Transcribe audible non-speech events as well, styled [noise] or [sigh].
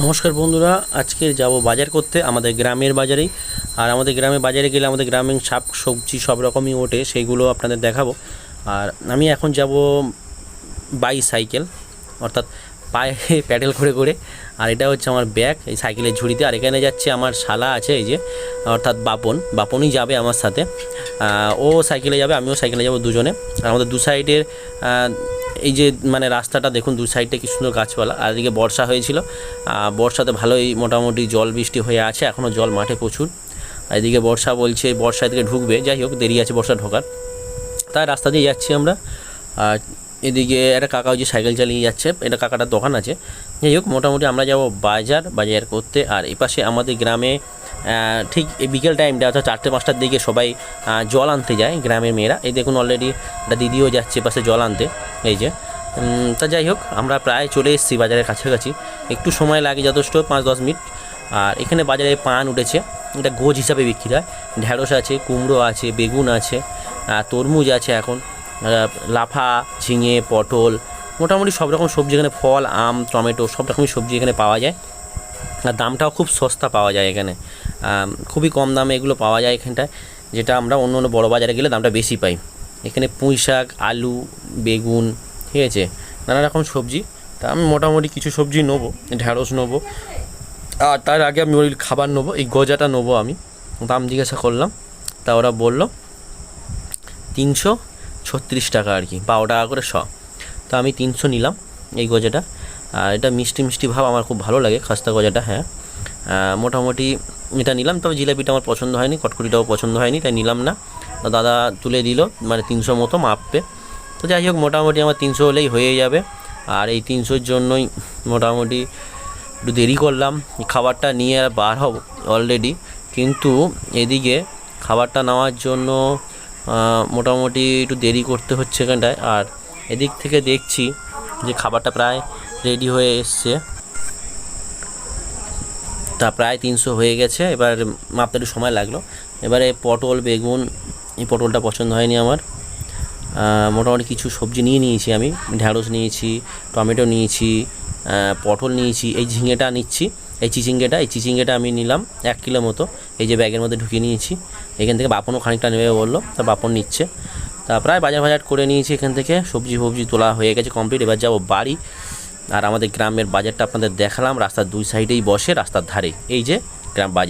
নমস্কার বন্ধুরা, আজকে যাব বাজার করতে আমাদের গ্রামের বাজারেই। আর আমাদের গ্রামের বাজারে গেলে আমাদের গ্রামীণ শাক, সবজি সব রকমই ওঠে, সেইগুলো আপনাদের দেখাবো। আর আমি এখন যাব বাই সাইকেল, অর্থাৎ পায়ে [laughs] প্যাডেল করে করে। আর এটা হচ্ছে আমার ব্যাগ, এই সাইকেলের ঝুড়িতে। আর এখানে যাচ্ছে আমার শালা আছে, এই যে, অর্থাৎ বাপন। বাপনই যাবে আমার সাথে। ও সাইকেলে যাবে, আমিও সাইকেলে যাব দুজনে। আর আমাদের দু সাইডের এই যে মানে রাস্তাটা দেখুন, দু সাইডে কি সুন্দর গাছপালা, আর এদিকে বর্ষা হয়েছিল। বর্ষাতে ভালোই মোটামুটি জল বৃষ্টি হয়ে আছে এখনও জল মাঠে প্রচুর। এদিকে বর্ষা বলছে, বর্ষা এদিকে ঢুকবে, যাই হোক, দেরি আছে বর্ষা ঢোকার। তাই রাস্তা দিয়ে যাচ্ছি আমরা। আর এদিকে একটা কাকা ওই যে সাইকেল চালিয়ে যাচ্ছে, এটা কাকাটার দোকান আছে। যাই হোক, মোটামুটি আমরা যাব বাজার বাজার করতে, আর এই পাশে আমাদের গ্রামে ঠিক এই বিকেল টাইমটা অর্থাৎ চারটে পাঁচটার দিকে সবাই জল আনতে যায় গ্রামের মেয়েরা। এই দেখুন অলরেডি একটা দিদিও যাচ্ছে পাশে জল আনতে, এই যে। তা যাই হোক, আমরা প্রায় চলে এসেছি বাজারের কাছাকাছি। একটু সময় লাগে যথেষ্ট, পাঁচ দশ মিনিট। আর এখানে বাজারে পান উঠেছে, এটা গোজ হিসাবে বিক্রি হয়। ঢ্যাঁড়স আছে, কুমড়ো আছে, বেগুন আছে তরমুজ আছে এখন। লাফা, ঝিঙে, পটল, মোটামুটি সব রকম সবজি এখানে ফল, আম, টমেটো, সব রকমই সবজি এখানে পাওয়া যায়। আর দামটাও খুব সস্তা পাওয়া যায় এখানে। খুবই কম দামে এগুলো পাওয়া যায় এখানটায়, যেটা আমরা অন্য অন্য বড়ো বাজারে গেলে দামটা বেশি পাই। এখানে পুঁই শাক, আলু, বেগুন, ঠিক আছে, নানা রকম সবজি। তা আমি মোটামুটি কিছু সবজি নেব ঢ্যাঁড়স নেব। আর তার আগে আমি ওই খাবার নেব, এই গজাটা নেব আমি। দাম জিজ্ঞাসা করলাম, তা ওরা বলল, তিনশো ছত্রিশ টাকা আর কি বারো টাকা করে শ। তো আমি তিনশো নিলাম এই গজাটা। আর এটা মিষ্টি মিষ্টি ভাব, আমার খুব ভালো লাগে খাস্তা গজাটা হ্যাঁ। মোটামুটি এটা নিলাম, তবে জিলাপিটা আমার পছন্দ হয়নি, কটকটিটাও পছন্দ হয়নি, তাই নিলাম না। দাদা তুলে দিল মানে তিনশো মতো মাপবে। তো যাই হোক, মোটামুটি আমার তিনশো হলেই হয়ে যাবে। আর এই তিনশোর জন্যই মোটামুটি একটু দেরি করলাম, খাবারটা নিয়ে বার হব অলরেডি। কিন্তু এদিকে খাবারটা নেওয়ার জন্য মোটামুটি একটু দেরি করতে হচ্ছে এখানটায়। আর এদিক থেকে দেখছি যে খাবারটা প্রায় রেডি হয়ে এসছে। তা প্রায় তিনশো হয়ে গেছে। এবার মাপতে একটু সময় লাগল। এবারে পটল, বেগুন, এই পটলটা পছন্দ হয়নি আমার। মোটামুটি কিছু সবজি নিয়ে নিয়েছি আমি। ঢ্যাঁড়স নিয়েছি, টমেটো নিয়েছি পটল নিয়েছি, এই ঝিঙেটা নিচ্ছি। এই চিচিঙ্গেটা এই চিচিঙ্গেটা আমি নিলাম এক কিলো মতো। এই যে ব্যাগের মধ্যে ঢুকিয়ে নিয়েছি। এখান থেকে বাপনও খানিকটা নেবে বলল, তা বাপন নিচ্ছে। তা প্রায় বাজার বাজার করে নিয়েছি এখান থেকে। সবজি ফবজি তোলা হয়ে গেছে কমপ্লিট এবার যাব বাড়ি। আর আমাদের গ্রামের বাজারটা আপনাদের দেখালাম। রাস্তার দুই সাইডেই বসে, রাস্তার ধারে। এই যে গ্রাম বাজার।